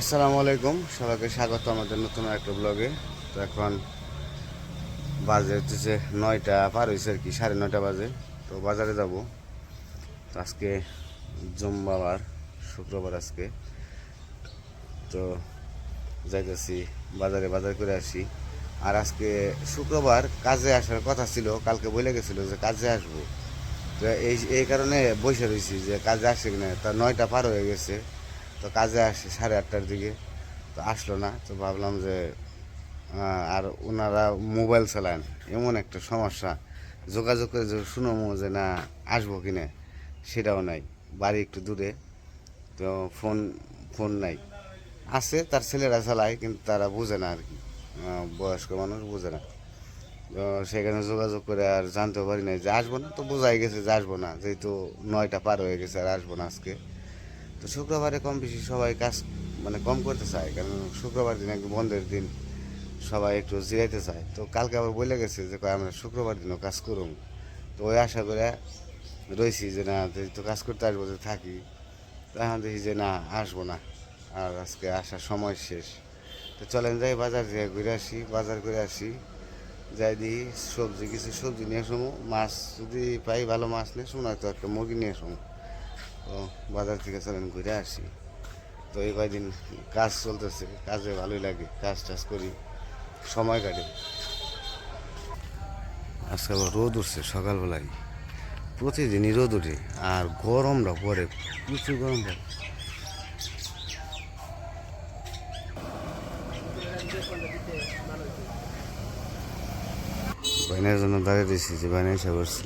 আসসালামু আলাইকুম। সবাইকে স্বাগত আমাদের নতুন একটা ব্লগে তো এখন বাজে হচ্ছে নয়টা, পার হয়েছে আর কি, সাড়ে নয়টা বাজে। তো বাজারে যাব। তো আজকে জুম্বাবার, শুক্রবার আজকে। তো যাইতেছি বাজারে, বাজার করে আসি। আর আজকে শুক্রবার কাজে আসার কথা ছিল, কালকে বলে গেছিল যে কাজে আসব। তো এই এই কারণে বসে রয়েছি যে কাজে আসে কিনা। তা নয়টা পার হয়ে গেছে। তো কাজে আসে সাড়ে আটটার দিকে। তো আসলো না, তো ভাবলাম যে আর ওনারা মোবাইল চালান, এমন একটা সমস্যা। যোগাযোগ করে যে শুনব যে না, আসব কি না সেটাও নাই। বাড়ি একটু দূরে, তো ফোন ফোন নাই। আছে, তার ছেলেরা চালায়, কিন্তু তারা বোঝে না আর কি। বয়স্ক মানুষ বোঝে না। তো সেখানে যোগাযোগ করে আর জানতে পারি না যে আসব না, তো বোঝাই গেছে যে আসব না, যেহেতু নয়টা পার হয়ে গেছে আর আসব না আজকে। তো শুক্রবারে কম বেশি সবাই কাজ মানে কম করতে চায়, কারণ শুক্রবার দিন একটু বন্ধের দিন, সবাই একটু জিরাইতে চায়। তো কালকে আবার বলে গেছে যে আমরা শুক্রবার দিনও কাজ করুম। তো ওই আশা করে রয়েছি যে, না তো কাজ করতে আসব যে থাকি তো এখন দেখি যে, না, আসব না। আর আজকে আসার সময় শেষ। তো চলেন যাই বাজার দিয়ে ঘুরে আসি, বাজার করে আসি। যাই দিই সবজি, কিছু সবজি নিয়ে আসব মাছ যদি পাই, ভালো মাছ নিয়ে আসব নয়তো একটা মুরগি নিয়ে আসব তো বাজার থেকে চলেন ঘুরে আসি। তো এই কয়দিন কাজ চলতেছে, কাজে ভালোই লাগে, কাজ টাজ করি, সময় কাটে। আজকে আবার রোদ উঠছে সকালবেলায়। প্রতিদিনই রোদ উঠে আর গরমটা পরে, প্রচুর গরম পড়ে। বাইনের জন্য দাঁড়িয়ে দিয়েছি যে বাইনে এসে করছি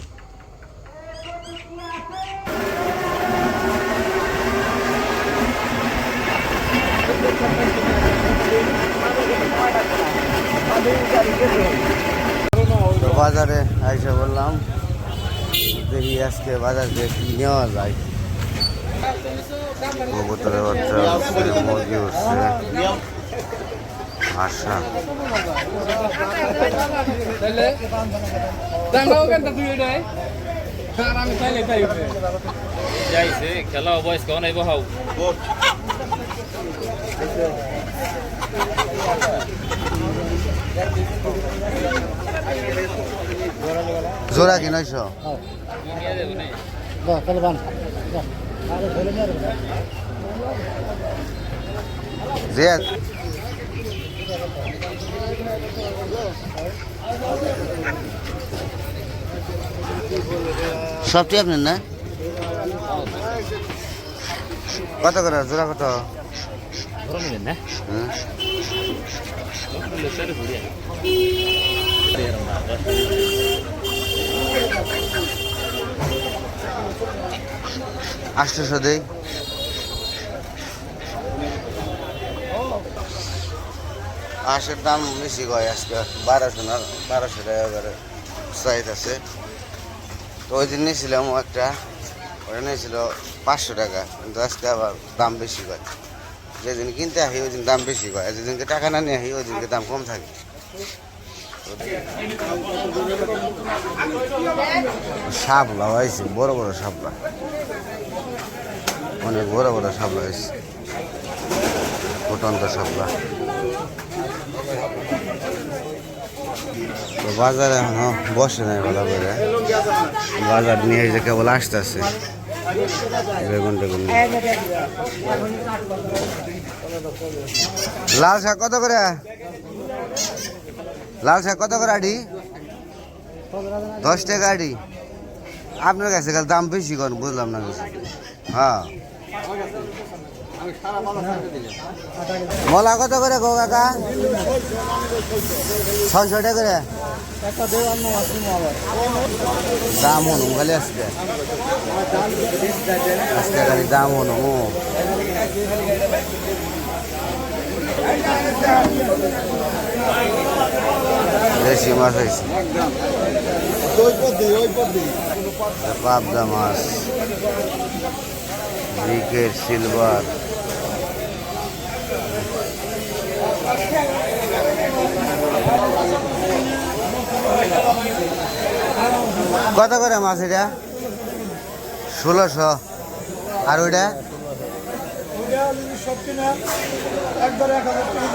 বাজারে আইসা বললাম, দেখি আজকে বাজার কি নেওয়া যায়। কবুতরের মুরগি উঠছে। আশা খেলা বয়স কখন আইব হাও জোড়া কি নয়শো? জিয়াদ সবটি আপনার না? কত করে? জোড়া কত? গরম নেবেন না হুম? সেটা ঘুরিয়ে আটশোশো দেই আঁশের দাম বেশি কয় আজকে বারোশো না বারোশো টাকা করে সাইজ আছে. তো ওই দিন নিয়েছিলাম একটা ওটা নিয়েছিল পাঁচশো টাকা কিন্তু আজকে আবার দাম বেশি কয় যেদিন কিনতে আসি ওই দিন দাম বেশি আর যেদিনকে টাকা না নিয়ে আসি ওই দিনকে দাম কম থাকে। শাপলা হয়েছে, বড় বড় শাপলা। অনেক বড় বড় শাপলা হয়েছে। ফুটন্ত শাপলা। তো বাজারে বসে নাই ভালো করে। বাজার নিয়ে যে কেবল আসতেছে। বেগুন লাল শাক কত করে? লাল শাক কত করে আডি? দশ টাকা আডি। আপনার কাছে কাছে দাম বেশি কর বুঝলাম না হ্যাঁ। মলা কত করে গো কাকা? ছয়শো টাকা করে? দাম হনু খালি আজকে আজকে খালি দাম হনু দেশি মাছ হয়েছে। পাবদা মাছ। Briquette silver. কত করে মাছ এটা? ষোলোশো। আর ওইটা? সব কিনা একবারে এক হাজার টাকা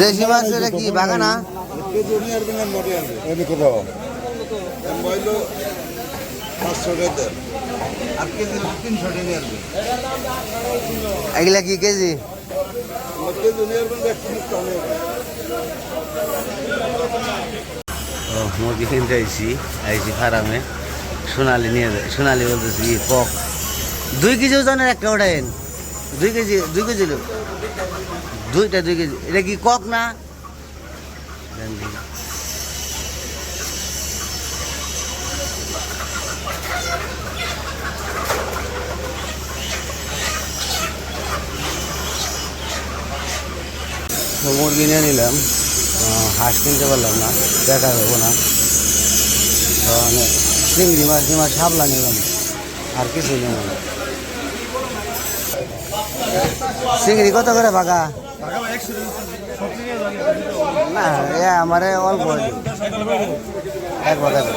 দেশি মাছ এটা কি বাগানা? এগুলা কি কেজি? হবে ও মুরগি কিনতে আইছি? আইছি ফার্মে। সোনালি নিয়ে সোনালি বলতেছি কি কক দুই কেজি ওজনের একটা ওঠাইন দুই কেজি দুই কেজি দুইটা দুই কেজি। এটা কি কক না? তো মুরগি নিয়ে নিলাম। হাঁস কিনতে পারলাম না দেখা হব না মানে চিংড়ি মাছ মাছ সাবলা নিলাম, আর কিছু নেব না চিংড়ি কত করে বাগা না, এ আমারে অল্প। এক বাগা দিন।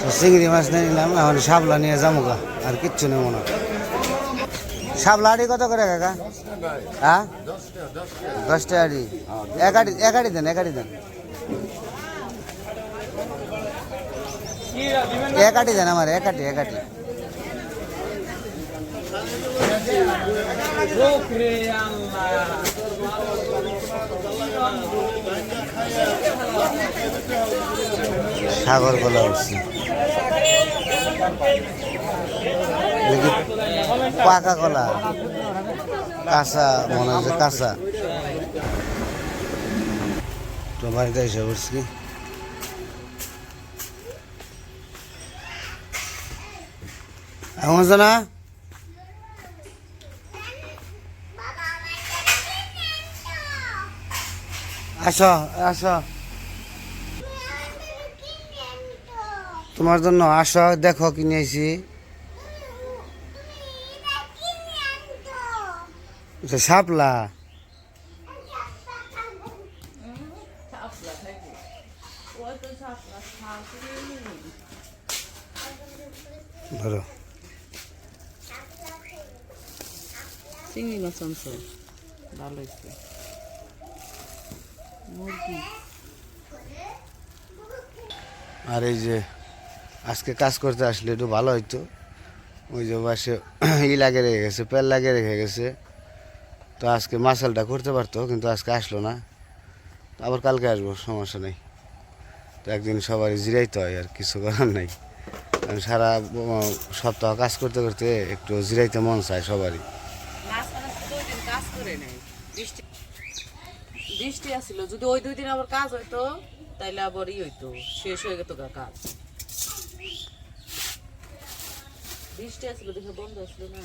তো চিংড়ি মাছ নিয়ে নিলাম, এখন সাবলা নিয়ে যাব গা, আর কিচ্ছু নেব না। সাবলা আড়ি কত করে কাকা? হ্যাঁ? দশটা আড়ি। এক আড়ি এক আড়ি দেন, এক আড়ি দেন। এক আটি দেন আমার, এক আটি এক আটি সাগর কলা উঠছে পাকা কলা। কাঁচা, মনে হচ্ছে কাঁচা। তো বাড়িতে এসে বসছি। এখন না আসো আসো। তোমার জন্য আসো, দেখো কি নিয়েছি এটা শাপলা। ধরো। চিংড়ি মাছ ভালো হয়েছে। মুরগি। আর এই যে আজকে কাজ করতে আসলে একটু ভালো হইতো। ওই যে বাসে ই লাগে রেখে গেছে পেল লাগে রেখে গেছে। তো আজকে মাসালটা করতে পারতো কিন্তু আজকে আসলো না। আবার কালকে আসব সমস্যা নেই। তো একদিন সবারই জিরাইতে হয় আর কিছু করার নাই। কারণ সারা সপ্তাহ কাজ করতে করতে একটু জিরাইতে মন চায় সবারই মাঝখানে তো দুই দিন কাজ করে নাই বৃষ্টি আসছিল যদি ওই দুই দিন আবার কাজ হইতো, তাইলে আবার ই হইতো, শেষ হয়ে যেত গা কাজ। বৃষ্টি আসছিল দেখে বন্ধ আসলো না।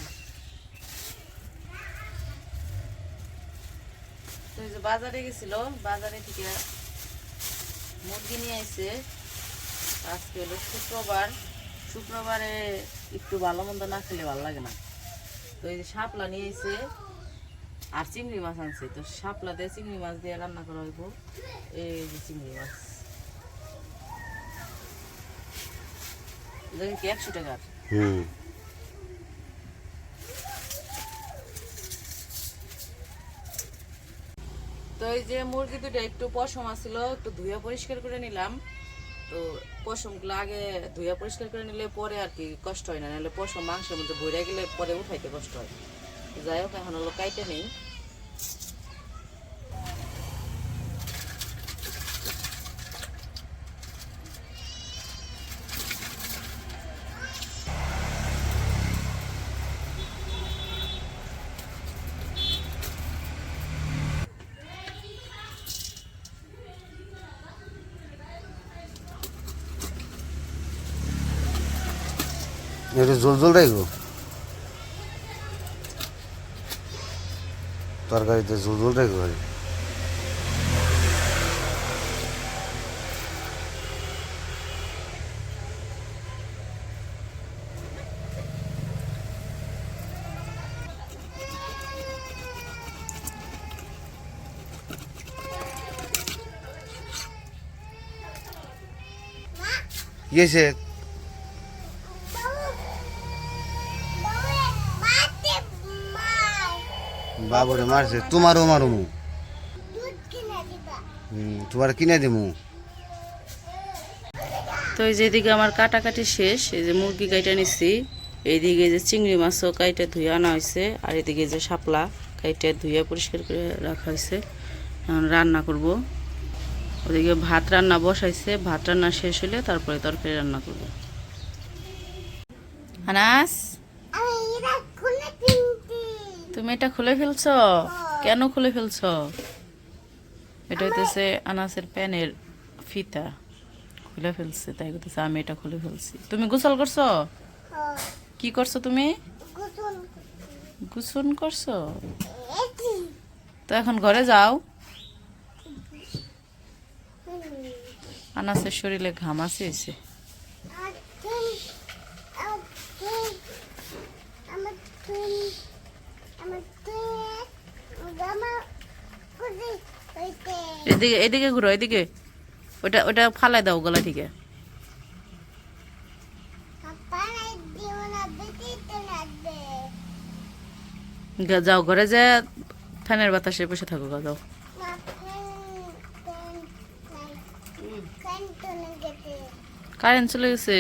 বাজারে গেছিল, বাজারে থেকে মুরগি নিয়ে আইছে। আজকে হলো শুক্রবার। শুক্রবারে একটু ভালো মন্দ না খেলে ভালো লাগে না। তো এই যে শাপলা নিয়ে এসে আর চিংড়ি মাছ আনছে। তো শাপলা দিয়ে চিংড়ি মাছ দিয়ে রান্না করা হইব। এই যে চিংড়ি মাছ। দেখি কি একশো টাকার। হুম। তো এই যে মুরগি দুটা একটু পশম আছিল একটু ধুয়ে পরিষ্কার করে নিলাম। তো পশমগুলো আগে ধুয়ে পরিষ্কার করে নিলে পরে আর কি কষ্ট হয় না নাহলে পশম মাংসের মধ্যে ভরে গেলে পরে উঠাইতে কষ্ট হয়। যাই হোক এখন হলো কাইটে নেই। এটা জল জল রাখব তরকারিতে জল জল রাখব আর বাবুরে মারছে, তোমারও মারুমু। তোমার কিনে দিমু। তো এই যেদিকে আমার কাটাকাটি শেষ, এই যে মুরগি কাইটা নিচ্ছি এইদিকে যে চিংড়ি মাছও কাইটে ধুয়ে আনা হয়েছে আর এদিকে যে শাপলা কাইটে ধুয়ে পরিষ্কার করে রাখা হয়েছে এখন রান্না করব। ওদিকে ভাত রান্না বসাইছে, ভাত রান্না শেষ হলে তারপরে তরকারি রান্না করব। আনাস? তুমি এটা খুলে ফেলছো কেন খুলে ফেলছো এটা হইতেছে আনাসের প্যানের ফিতা খুলে ফেলছে তাই করতেছে আমি এটা খুলে ফেলছি তুমি গোসল করছ কি করছ তুমি গোসল করছ তো এখন ঘরে যাও আনাসের শরীরে ঘাম আসিয়েছে এদিকে এদিকে ঘুরো এদিকে। ওটা ওটা ফালাই দাও গলা থেকে। যাও ঘরে যে ফ্যানের বাতাসে বসে থাকো গা যাও। কারেন্ট চলে গেছে।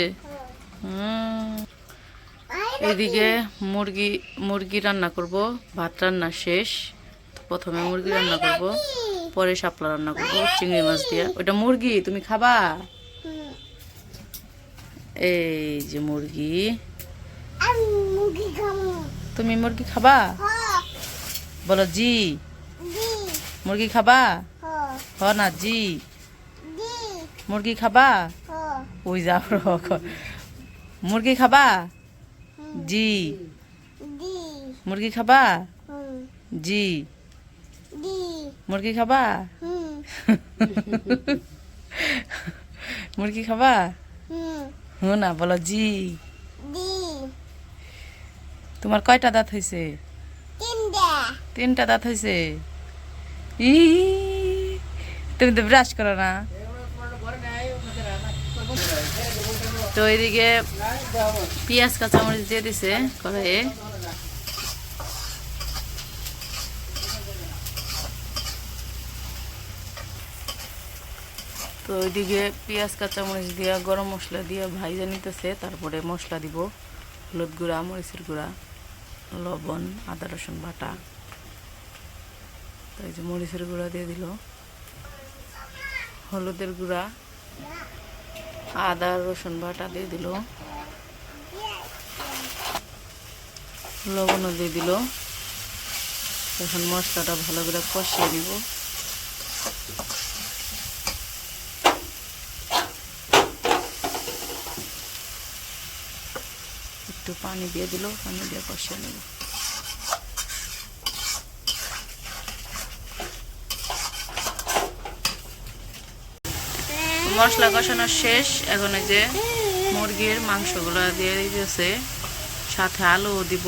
এদিকে মুরগি মুরগি রান্না করব ভাত রান্না শেষ। প্রথমে মুরগি রান্না করব। পরে শাপলা রান্না করব চিংড়ি মাছ দিয়ে। ওটা মুরগি তুমি খাবা? এই যে মুরগি। তুমি মুরগি খাবা? বলো জি। মুরগি খাবা? হ। না জি। মুরগি খাবা? ওই যাও মুরগি খাবা? জি। মুরগি খাবা? জি। মুরগি খাবা? মুরগি খাবা? হু না বলো জি। তোমার কয়টা দাঁত হয়েছে তিনটা। দাঁত হয়েছে ই তুমি তো ব্রাশ করো না। তো এদিকে পেঁয়াজ কাঁচামরিচ দিয়ে দিছে কড়াইয়ে। তো ওইদিকে পেঁয়াজ, কাঁচামরিচ দিয়া, গরম মশলা দিয়ে ভাইজা নিতেছে, তারপরে মশলা দিব, হলুদ গুঁড়া, মরিচের গুঁড়া, লবণ, আদা, রসুন বাটা। তো এই যে মরিচের গুঁড়া দিয়ে দিল। হলুদের গুঁড়া, আদা, রসুন বাটা দিয়ে দিল। লবণও দিয়ে দিল। এখন মশলাটা ভালো করে কষিয়ে নিব। একটু পানি দিয়ে দিল, পানি দিয়ে কষিয়ে নেব মশলা কষানো শেষ। এখন এই যে মুরগির মাংসগুলো দিয়ে দিয়েছে সাথে আলুও দিব।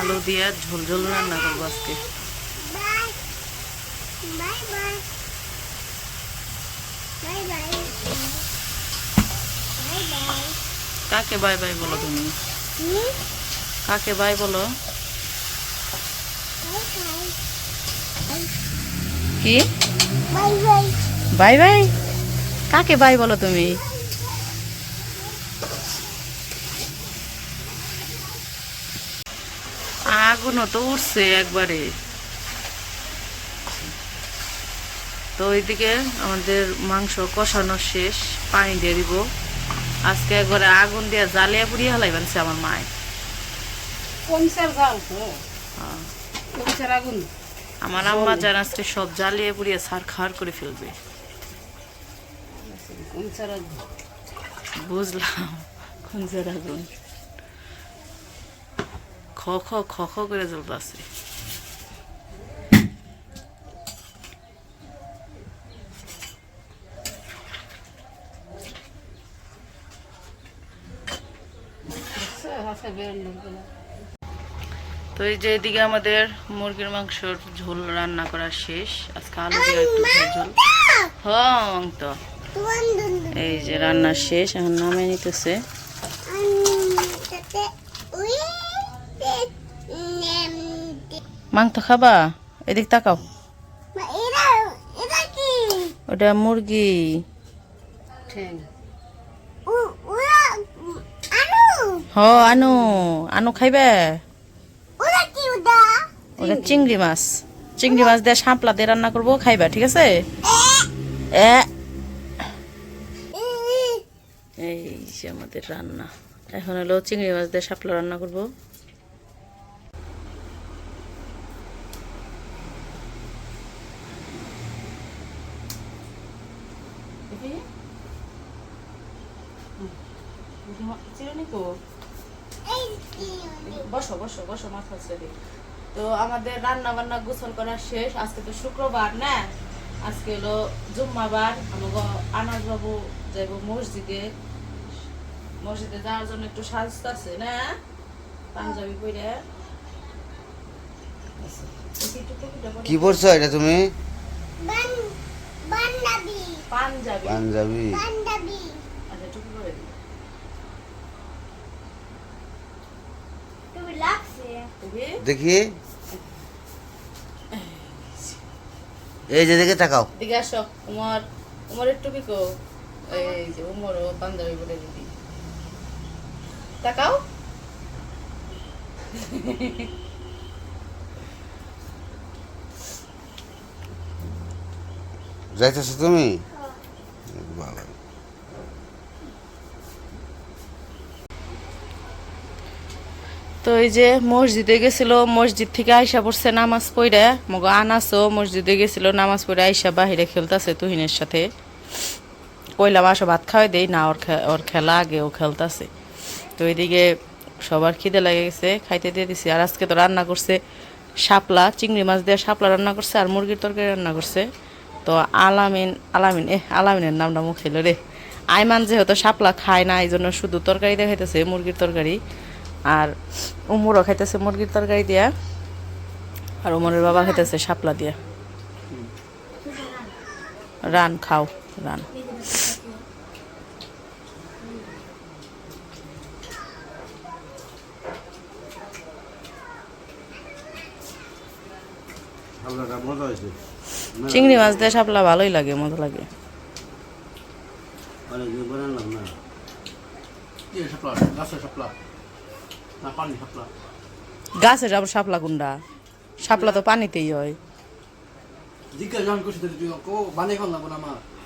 আলু দিয়ে ঝোল ঝোল রান্না করব আজকে। কাকে বাই বাই বলো তুমি? কাকে বাই বলো? কি? Bye bye. কাকে বাই বলো তুমি? আগুনও তো উঠছে একবারে। তো ওইদিকে আমাদের মাংস কষানো শেষ পানি দিয়ে দিব। আজকে একবারে আগুন দিয়ে জ্বালিয়ে পুড়িয়ে হালাই বানছে আমার মায়। কমসার জাল তো। হ্যাঁ। আগুন? আমার আম্মা জান আজকে সব জ্বালিয়ে পুড়িয়ে সার খার করে ফেলবে। বুঝলাম খুঁজের আগুন। খ খ খ খ করে জ্বলতেছে। তো এই যে এদিকে আমাদের মুরগির মাংসর ঝোল রান্না করা শেষ। আজকে আলু দিয়ে একটু ঝোল। হ্যাঁ তো এই যে রান্না শেষ এখন নামে নিতেছে। মাংস খাবা? এদিক তাকাও। ওটা মুরগি। হ আনু আনু খাইবে? ওটা চিংড়ি মাছ। চিংড়ি মাছ দিয়ে শাপলা দিয়ে রান্না করব খাইবা ঠিক আছে? এই যে আমাদের রান্না। এখন হলো চিংড়ি মাছ দিয়ে শাপলা রান্না করব। বসো বসো বসো মাথা ছেড়ে তো আমাদের রান্না বান্না গোসল করা শেষ। আজকে তো শুক্রবার না? আজকে হলো জুম্মাবার। আমাকে আনাজ বাবু যাইব মসজিদে। মসজিদে যাওয়ার জন্য একটু সাজতে আছে না? পাঞ্জাবি পরে কি পড়ছো এটা তুমি? পাঞ্জাবি। পাঞ্জাবি আচ্ছা টুপি পরে দিই দেখি? দেখি। এই যে দেখে তাকাও। দিকে আসো উমর। উমরের টুপি কো এই যে উমরও পাঞ্জাবি পরে দিদি তাকাও। যাইতেছো তুমি? বাবা তো এই যে মসজিদে গেছিল, মসজিদ থেকে আইসা পড়ছে নামাজ পড়ে। মগ আনাসও মসজিদে গেছিল, নামাজ পড়ে আইসা বাহিরে খেলতেছে তুহিনের সাথে। কইলাম, আসো ভাত খাওয়াই দেই, না, ওর ওর খেলা আগে ও খেলতেছে। তো এইদিকে সবার খিদে লেগে গেছে, খাইতে দিয়ে দিছি। আর আজকে তো রান্না করছে শাপলা, চিংড়ি মাছ দিয়ে শাপলা রান্না করছে আর মুরগির তরকারি রান্না করছে। তো আলামিন আলামিন এ আলামিনের নামটা মুখ ছিল রে। আইমান যেহেতু শাপলা খায় না এই জন্য শুধু তরকারি দেখাইতেছে, মুরগির তরকারি। আর উমরও খাইতেছে মুরগির তরকারি দিয়া। আর উমরের বাবা খাইতেছে শাপলা দিয়া। রান খাও রান। চিংড়ি মাছ দিয়ে শাপলা ভালোই লাগে মজা লাগে। শাপলা? গাছের আবার শাপলা। কুন্ডা শাপলা তো পানিতেই হয়।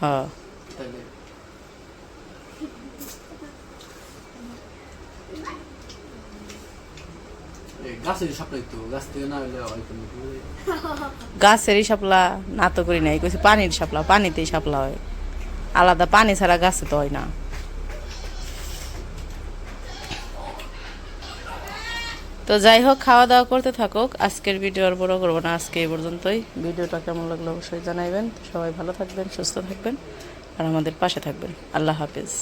হ্যাঁ। গাছেরই শাপলা না তো করি নাই কইছি পানির সাপলা পানিতেই সাপলা হয়। আলাদা পানি ছাড়া গাছে তো হয় না। তো যাই হোক, খাওয়া দাওয়া করতে থাকুক। আজকের ভিডিও আর বড় করব না, আজকে এই পর্যন্তই। ভিডিওটা কেমন লাগল অবশ্যই জানাইবেন। সবাই ভালো থাকবেন, সুস্থ থাকবেন, আর আমাদের পাশে থাকবেন। আল্লাহ হাফিজ।